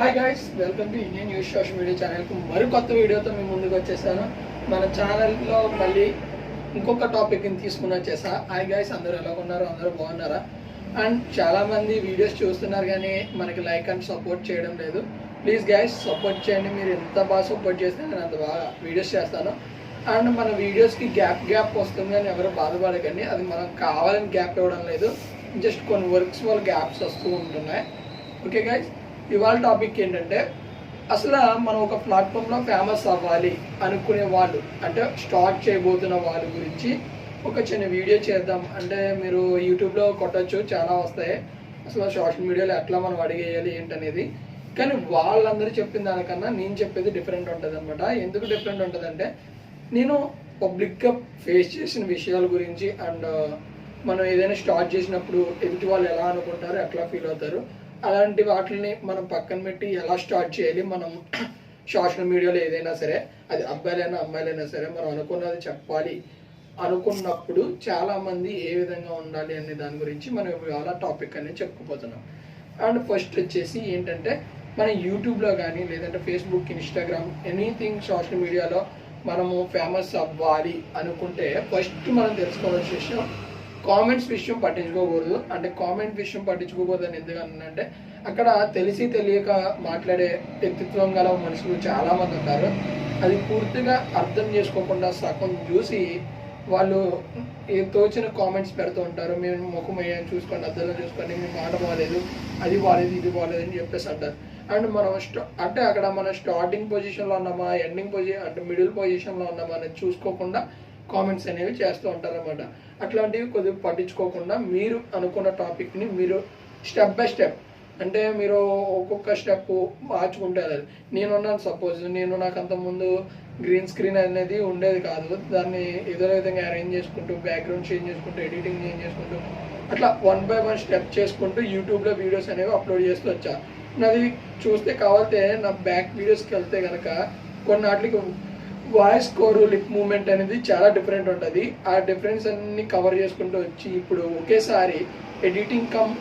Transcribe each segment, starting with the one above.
Hi guys welcome to Indian news social media ఛానల్కి మరి కొత్త వీడియోతో మేము ముందుకు వచ్చేసాను. మన ఛానల్లో మళ్ళీ ఇంకొక టాపిక్ని తీసుకుని వచ్చేసా. హాయ్ గైస్ అందరూ ఎలా ఉన్నారు? అందరూ బాగున్నారా? అండ్ చాలామంది వీడియోస్ చూస్తున్నారు కానీ మనకి లైక్ అండ్ సపోర్ట్ చేయడం లేదు. ప్లీజ్ గాయస్ సపోర్ట్ చేయండి. మీరు ఎంత బాగా సపోర్ట్ చేస్తే నేను అంత బాగా వీడియోస్ చేస్తాను. అండ్ మన వీడియోస్కి గ్యాప్ గ్యాప్ వస్తుంది అని ఎవరు బాధపడకండి. అది మనం కావాలని గ్యాప్ ఇవ్వడం లేదు. జస్ట్ కొన్ని వర్క్స్ వల్ల గ్యాప్స్ వస్తూ ఉంటున్నాయి. ఓకే గైస్ ఇవాళ టాపిక్ ఏంటంటే అసలు మనం ఒక ప్లాట్ఫామ్లో ఫేమస్ అవ్వాలి అనుకునే వాళ్ళు అంటే స్టార్ట్ చేయబోతున్న వాళ్ళ గురించి ఒక చిన్న వీడియో చేద్దాం. అంటే మీరు యూట్యూబ్లో కొట్టచ్చు చాలా వస్తాయి. అసలు సోషల్ మీడియాలో ఎట్లా మనం అడిగేయాలి ఏంటనేది. కానీ వాళ్ళందరూ చెప్పిన దానికన్నా నేను చెప్పేది డిఫరెంట్ ఉంటుంది అనమాట ఎందుకు డిఫరెంట్ ఉంటుందంటే నేను పబ్లిక్గా ఫేస్ చేసిన విషయాల గురించి అండ్ మనం ఏదైనా స్టార్ట్ చేసినప్పుడు ఎదుటి వాళ్ళు ఎలా అనుకుంటారు ఎట్లా ఫీల్ అవుతారు అలాంటి వాటిని మనం పక్కన పెట్టి ఎలా స్టార్ట్ చేయాలి మనం సోషల్ మీడియాలో ఏదైనా సరే అది అబ్బాయిలైనా అమ్మాయిలైనా సరే మనం అనుకున్నది చెప్పాలి. అనుకున్నప్పుడు చాలా మంది ఏ విధంగా ఉండాలి అనే దాని గురించి మనం ఇవాళ టాపిక్ అనేది చెప్పుకుపోతున్నాం అండ్ ఫస్ట్ వచ్చేసి ఏంటంటే మన యూట్యూబ్లో కానీ లేదంటే ఫేస్బుక్ ఇన్స్టాగ్రామ్ ఎనీథింగ్ సోషల్ మీడియాలో మనము ఫేమస్ అవ్వాలి అనుకుంటే ఫస్ట్ మనం తెలుసుకోవాల్సిన విషయం కామెంట్స్ విషయం పట్టించుకోకూడదు. అంటే కామెంట్ విషయం పట్టించుకోకూడదు అని ఎందుకంటే అక్కడ తెలిసి తెలియక మాట్లాడే వ్యక్తిత్వం గల మనుషులు చాలామంది ఉన్నారు ఉంటారు. అది పూర్తిగా అర్థం చేసుకోకుండా సగం చూసి వాళ్ళు ఏ తోచిన కామెంట్స్ పెడుతూ ఉంటారు. మేము ముఖం ఏం చూసుకోండి అద్దంలో చూసుకోండి మీ మాట బాగాలేదు అది బాగాలేదు ఇది బాగాలేదు అని చెప్పేసి అంటారు. అండ్ మనం స్టా అంటే అక్కడ మన స్టార్టింగ్ పొజిషన్లో ఉన్నామా ఎండింగ్ పొజిషన్ అంటే మిడిల్ పొజిషన్లో ఉన్నామా అనేది చూసుకోకుండా కామెంట్స్ అనేవి చేస్తూ ఉంటారన్నమాట. అట్లాంటివి కొద్దిగా పట్టించుకోకుండా మీరు అనుకున్న టాపిక్ని మీరు స్టెప్ బై స్టెప్ అంటే మీరు ఒక్కొక్క స్టెప్ మార్చుకుంటే అది. నేనున్నాను సపోజ్ నేను నాకు అంతకుముందు గ్రీన్ స్క్రీన్ అనేది ఉండేది కాదు. దాన్ని ఏదో విధంగా అరేంజ్ చేసుకుంటూ బ్యాక్గ్రౌండ్ చేంజ్ చేసుకుంటూ ఎడిటింగ్ చేంజ్ చేసుకుంటూ అట్లా వన్ బై వన్ స్టెప్ చేసుకుంటూ యూట్యూబ్లో వీడియోస్ అనేవి అప్లోడ్ చేస్తూ వచ్చా. నాది చూస్తే కావాలంటే నా బ్యాక్ వీడియోస్కి వెళ్తే కనుక కొన్నాటికి వాయిస్ కోరు లిప్ మూమెంట్ అనేది చాలా డిఫరెంట్ ఉంటుంది. ఆ డిఫరెన్స్ అన్ని కవర్ చేసుకుంటూ వచ్చి ఇప్పుడు ఒకేసారి ఎడిటింగ్ కమ్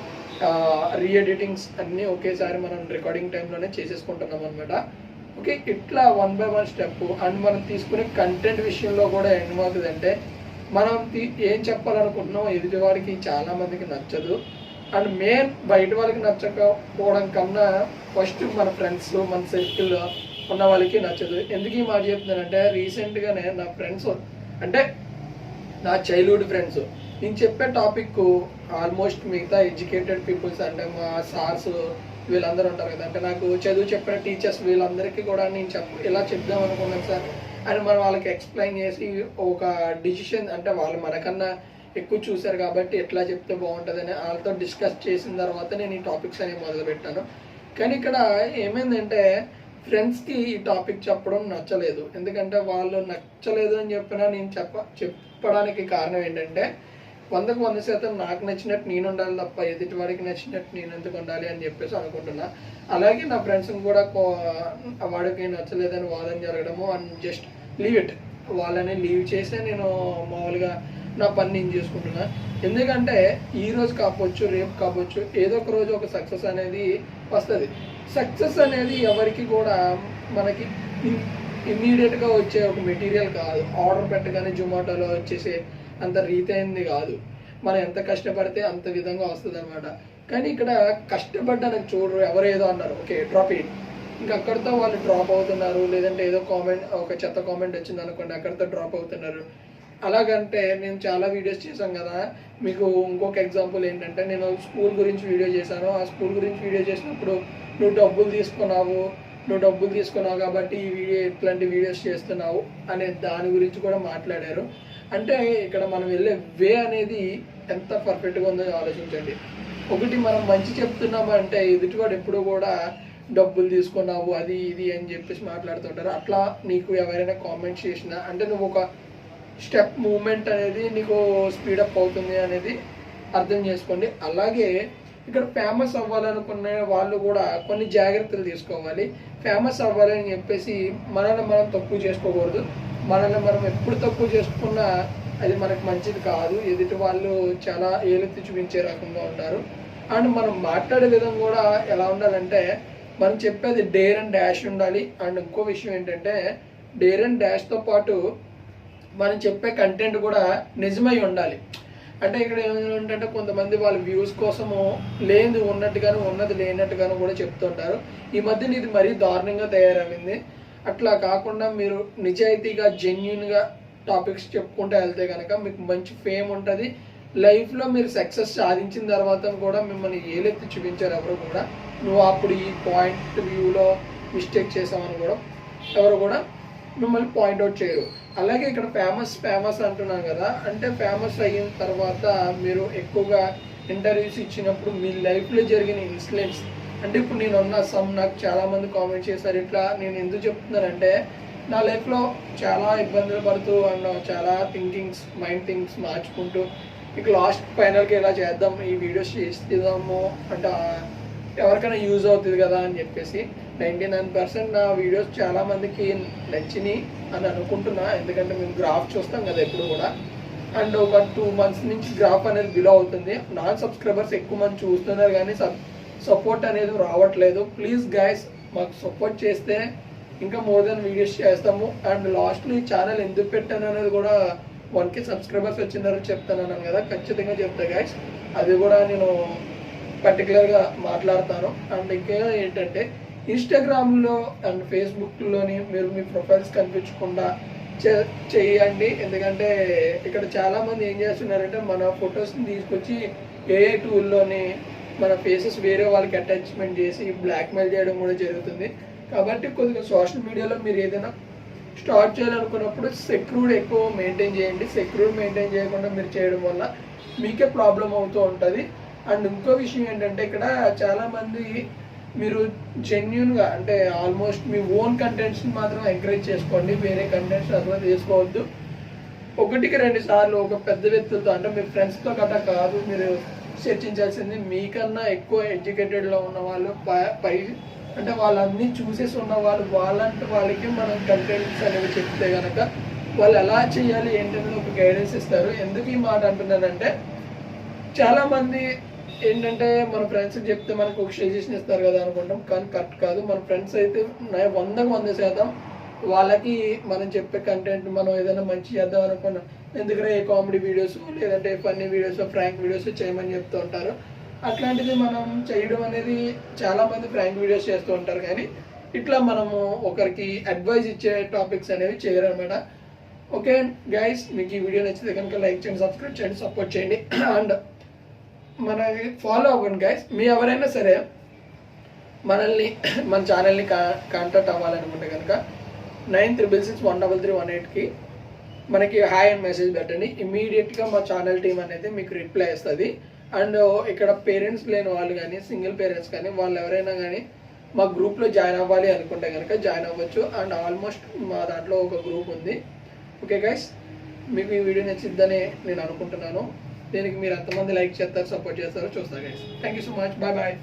రీ ఎడిటింగ్స్ అన్నీ ఒకేసారి మనం రికార్డింగ్ టైంలోనే చేసేసుకుంటున్నాం అనమాట ఓకే ఇట్లా one by one step and మనం తీసుకునే కంటెంట్ విషయంలో కూడా ఏమవుతుందంటే మనం ఏం చెప్పాలనుకుంటున్నాం ఎదుటి వాడికి చాలా మందికి నచ్చదు. అండ్ మెయిన్ బయట వాళ్ళకి నచ్చకపోవడం కన్నా ఫస్ట్ మన ఫ్రెండ్స్ మన సర్కిల్ ఉన్న వాళ్ళకి నచ్చదు. ఎందుకు ఈ మాట చెప్తున్నానంటే రీసెంట్గానే నా ఫ్రెండ్స్ అంటే నా చైల్డ్హుడ్ ఫ్రెండ్స్ నేను చెప్పే టాపిక్ ఆల్మోస్ట్ మిగతా ఎడ్యుకేటెడ్ పీపుల్స్ అంటే మా సార్స్ వీళ్ళందరూ ఉంటారు కదా. అంటే నాకు చదువు చెప్పిన టీచర్స్ వీళ్ళందరికీ కూడా నేను చెప్ ఇలా చెప్దాం అనుకున్నాను సార్. అని మనం వాళ్ళకి ఎక్స్ప్లెయిన్ చేసి ఒక డిసిషన్ అంటే వాళ్ళు మనకన్నా ఎక్కువ చూశారు కాబట్టి ఎట్లా చెప్తే బాగుంటుందని వాళ్ళతో డిస్కస్ చేసిన తర్వాత నేను ఈ టాపిక్స్ అనేవి మొదలుపెట్టాను. కానీ ఇక్కడ ఏమైందంటే ఫ్రెండ్స్కి ఈ టాపిక్ చెప్పడం నచ్చలేదు. ఎందుకంటే వాళ్ళు నచ్చలేదు అని చెప్పినా నేను చెప్ప చెప్పడానికి కారణం ఏంటంటే వందకు వంద శాతం నాకు నచ్చినట్టు నేను ఉండాలి తప్ప ఎదుటి వాడికి నచ్చినట్టు నేను ఎందుకు ఉండాలి అని చెప్పేసి అనుకుంటున్నా. అలాగే నా ఫ్రెండ్స్ని కూడా కో- వాడికి నచ్చలేదని వాదన జరగడము అండ్ జస్ట్ లీవ్ ఇట్ వాళ్ళని లీవ్ చేసే నేను మామూలుగా నా పని నేను చేసుకుంటున్నా. ఎందుకంటే ఈ రోజు కాకపోవచ్చు రేపు కావచ్చు ఏదో ఒక రోజు ఒక సక్సెస్ అనేది వస్తుంది. సక్సెస్ అనేది ఎవరికి కూడా మనకి ఇమ్మీడియట్గా వచ్చే ఒక మెటీరియల్ కాదు. ఆర్డర్ పెట్టగానే జొమాటోలో వచ్చేసే అంత రీతైంది కాదు. మనం ఎంత కష్టపడితే అంత విధంగా వస్తుంది అనమాట కానీ ఇక్కడ కష్టపడ్డానికి చూడరు ఎవరు ఏదో అన్నారు. ఓకే డ్రాప్ ఇట్ ఇంకా అక్కడితో వాళ్ళు డ్రాప్ అవుతున్నారు. లేదంటే ఏదో కామెంట్ ఒక చెత్త కామెంట్ వచ్చింది అనుకోండి అక్కడితో డ్రాప్ అవుతున్నారు. అలాగంటే నేను చాలా వీడియోస్ చేశాను కదా. మీకు ఇంకొక ఎగ్జాంపుల్ ఏంటంటే నేను స్కూల్ గురించి వీడియో చేశాను. ఆ స్కూల్ గురించి వీడియో చేసినప్పుడు నువ్వు డబ్బులు తీసుకున్నావు నువ్వు డబ్బులు తీసుకున్నావు కాబట్టి ఈ వీడియో ఇట్లాంటి వీడియోస్ చేస్తున్నావు అనే దాని గురించి కూడా మాట్లాడారు. అంటే ఇక్కడ మనం వెళ్ళే వే అనేది ఎంత పర్ఫెక్ట్గా ఉందో ఆలోచించండి. ఒకటి మనం మంచి చెప్తున్నాము అంటే ఎదుటివాడు ఎప్పుడు కూడా డబ్బులు తీసుకున్నావు అది ఇది అని చెప్పేసి మాట్లాడుతుంటారు. అట్లా నీకు ఎవరైనా కామెంట్స్ చేసినా అంటే నువ్వు ఒక స్టెప్ మూమెంట్ అనేది నీకు స్పీడప్ అవుతుంది అనేది అర్థం చేసుకోండి. అలాగే ఇక్కడ ఫేమస్ అవ్వాలనుకునే వాళ్ళు కూడా కొన్ని జాగ్రత్తలు తీసుకోవాలి. ఫేమస్ అవ్వాలని చెప్పేసి మనల్ని మనం తక్కువ చేసుకోకూడదు. మనల్ని మనం ఎప్పుడు తక్కువ చేసుకున్నా అది మనకు మంచిది కాదు. ఎదుటి వాళ్ళు చాలా ఏలెత్తి చూపించే రకంగా ఉంటారు. అండ్ మనం మాట్లాడే విధం కూడా ఎలా ఉండాలంటే మనం చెప్పేది డేర్ అండ్ డాష్ ఉండాలి. అండ్ ఇంకో విషయం ఏంటంటే డేర్ అండ్ డాష్తో పాటు మనం చెప్పే కంటెంట్ కూడా నిజమై ఉండాలి. అంటే ఇక్కడ ఏంటంటే కొంతమంది వాళ్ళ వ్యూస్ కోసము లేనిది ఉన్నట్టుగాను ఉన్నది లేనట్టుగాను కూడా చెప్తుంటారు. ఈ మధ్యన ఇది మరీ దారుణంగా తయారైంది. అట్లా కాకుండా మీరు నిజాయితీగా జెన్యున్గా టాపిక్స్ చెప్పుకుంటూ వెళ్తే కనుక మీకు మంచి ఫేమ్ ఉంటుంది. లైఫ్లో మీరు సక్సెస్ సాధించిన తర్వాత కూడా మిమ్మల్ని ఏలెత్తి చూపించారు ఎవరు కూడా. నువ్వు అప్పుడు ఈ పాయింట్ వ్యూలో మిస్టేక్ చేసామని కూడా ఎవరు కూడా మిమ్మల్ని పాయింట్అవుట్ చేయరు. అలాగే ఇక్కడ ఫేమస్ ఫేమస్ అంటున్నాను కదా అంటే ఫేమస్ అయిన తర్వాత మీరు ఎక్కువగా ఇంటర్వ్యూస్ ఇచ్చినప్పుడు మీ లైఫ్లో జరిగిన ఇన్సిడెంట్స్ అంటే ఇప్పుడు నేను ఉన్న సమ్ నాకు చాలామంది కామెంట్ చేశారు ఇట్లా నేను ఎందుకు చెప్తున్నానంటే నా లైఫ్లో చాలా ఇబ్బందులు పడుతూ అండ్ చాలా థింకింగ్స్ మైండ్ థింగ్స్ మార్చుకుంటూ ఇక లాస్ట్ ఫైనల్కి ఇలా చేద్దాం ఈ వీడియోస్ చేస్తాము అంటే ఎవరికైనా యూజ్ అవుతుంది కదా అని చెప్పేసి నైంటీ నైన్ పర్సెంట్ నా వీడియోస్ చాలా మందికి నచ్చినాయి అని అనుకుంటున్నా. ఎందుకంటే మేము గ్రాఫ్ చూస్తాం కదా ఎప్పుడు కూడా. అండ్ ఒక టూ మంత్స్ నుంచి గ్రాఫ్ అనేది బిలో అవుతుంది. నాన్ సబ్స్క్రైబర్స్ ఎక్కువ మంది చూస్తున్నారు కానీ సబ్ సపోర్ట్ అనేది రావట్లేదు. ప్లీజ్ గైస్ మాకు సపోర్ట్ చేస్తే ఇంకా మోర్ దెన్ వీడియోస్ చేస్తాము. అండ్ లాస్ట్లో ఈ ఛానల్ ఎందుకు పెట్టాను అనేది కూడా వన్కి సబ్స్క్రైబర్స్ వచ్చిందని చెప్తాను అన్నాను కదా. ఖచ్చితంగా చెప్తా గైస్ అది కూడా నేను పర్టికులర్గా మాట్లాడతాను. అండ్ ఇంకా ఏంటంటే ఇన్స్టాగ్రామ్లో అండ్ ఫేస్బుక్లోని మీరు మీ ప్రొఫైల్స్ కనిపించకుండా చేయండి. ఎందుకంటే ఇక్కడ చాలామంది ఏం చేస్తున్నారంటే మన ఫొటోస్ని తీసుకొచ్చి ఏఏ టూల్లోని మన ఫేసెస్ వేరే వాళ్ళకి అటాచ్మెంట్ చేసి బ్లాక్మెయిల్ చేయడం కూడా జరుగుతుంది. కాబట్టి కొద్దిగా సోషల్ మీడియాలో మీరు ఏదైనా స్టార్ట్ చేయాలనుకున్నప్పుడు సెక్యూర్డ్ ఎక్కువ మెయింటైన్ చేయండి. సెక్యూర్డ్ మెయింటైన్ చేయకుండా మీరు చేయడం వల్ల మీకే ప్రాబ్లం అవుతూ ఉంటుంది. అండ్ ఇంకో విషయం ఏంటంటే ఇక్కడ చాలామంది మీరు జెన్యున్గా అంటే ఆల్మోస్ట్ మీ ఓన్ కంటెంట్స్ని మాత్రం ఎంకరేజ్ చేసుకోండి వేరే కంటెంట్స్ అసలు తీసుకోవద్దు ఒకటికి రెండు సార్లు ఒక పెద్ద వ్యక్తులతో అంటే మీ ఫ్రెండ్స్తో గట్రా కాదు మీరు చర్చించాల్సింది మీకన్నా ఎక్కువ ఎడ్యుకేటెడ్లో ఉన్న వాళ్ళు పై- పై అంటే వాళ్ళన్నీ చూసేసి ఉన్న వాళ్ళు వాళ్ళంటే వాళ్ళకి మనం కంటెంట్స్ అనేవి చెప్తే కనుక వాళ్ళు ఎలా చేయాలి ఏంటనేది ఒక గైడెన్స్ ఇస్తారు. ఎందుకు ఈ మాట అంటున్నానంటే చాలామంది ఏంటంటే మన ఫ్రెండ్స్కి చెప్తే మనకు ఒక సజెషన్ ఇస్తారు కదా అనుకుంటాం. కానీ కరెక్ట్ కాదు. మన ఫ్రెండ్స్ అయితే నా- వందకు వంద శాతం వాళ్ళకి మనం చెప్పే కంటెంట్ మనం ఏదైనా మంచి చేద్దాం అనుకున్నాం. ఎందుకంటే ఏ కామెడీ వీడియోస్ లేదంటే ఫన్నీ వీడియోస్ ఫ్రాంక్ వీడియోస్ చేయమని చెప్తూ ఉంటారు. అట్లాంటిది మనం చేయడం అనేది చాలామంది ఫ్రాంక్ వీడియోస్ చేస్తూ ఉంటారు. కానీ ఇట్లా మనము ఒకరికి అడ్వైజ్ ఇచ్చే టాపిక్స్ అనేవి చేయరనమాట ఓకే గైస్ మీకు ఈ వీడియో నచ్చితే కనుక లైక్ చేయండి సబ్స్క్రైబ్ చేయండి సపోర్ట్ చేయండి. అండ్ మన ఫాలో అవ్వండి గైస్ మీ ఎవరైనా సరే మనల్ని మన ఛానల్ని కా కాంటాక్ట్ అవ్వాలనుకుంటే కనుక nine triple six one double three one ఎయిట్కి మనకి హాయ్ అండ్ మెసేజ్ పెట్టండి. ఇమీడియట్గా మా ఛానల్ టీం అనేది మీకు రిప్లై ఇస్తుంది అండ్ ఇక్కడ పేరెంట్స్ లేని వాళ్ళు కానీ సింగిల్ పేరెంట్స్ కానీ వాళ్ళు ఎవరైనా కానీ మా గ్రూప్లో జాయిన్ అవ్వాలి అనుకుంటే కనుక జాయిన్ అవ్వచ్చు. అండ్ ఆల్మోస్ట్ మా దాంట్లో ఒక గ్రూప్ ఉంది. ఓకే గైస్ మీకు ఈ వీడియో నచ్చిద్దని నేను అనుకుంటున్నాను. దీనికి మీరు ఎంతమంది లైక్ చేస్తారు సపోర్ట్ చేస్తారో చూస్తారు guys thank you so much bye bye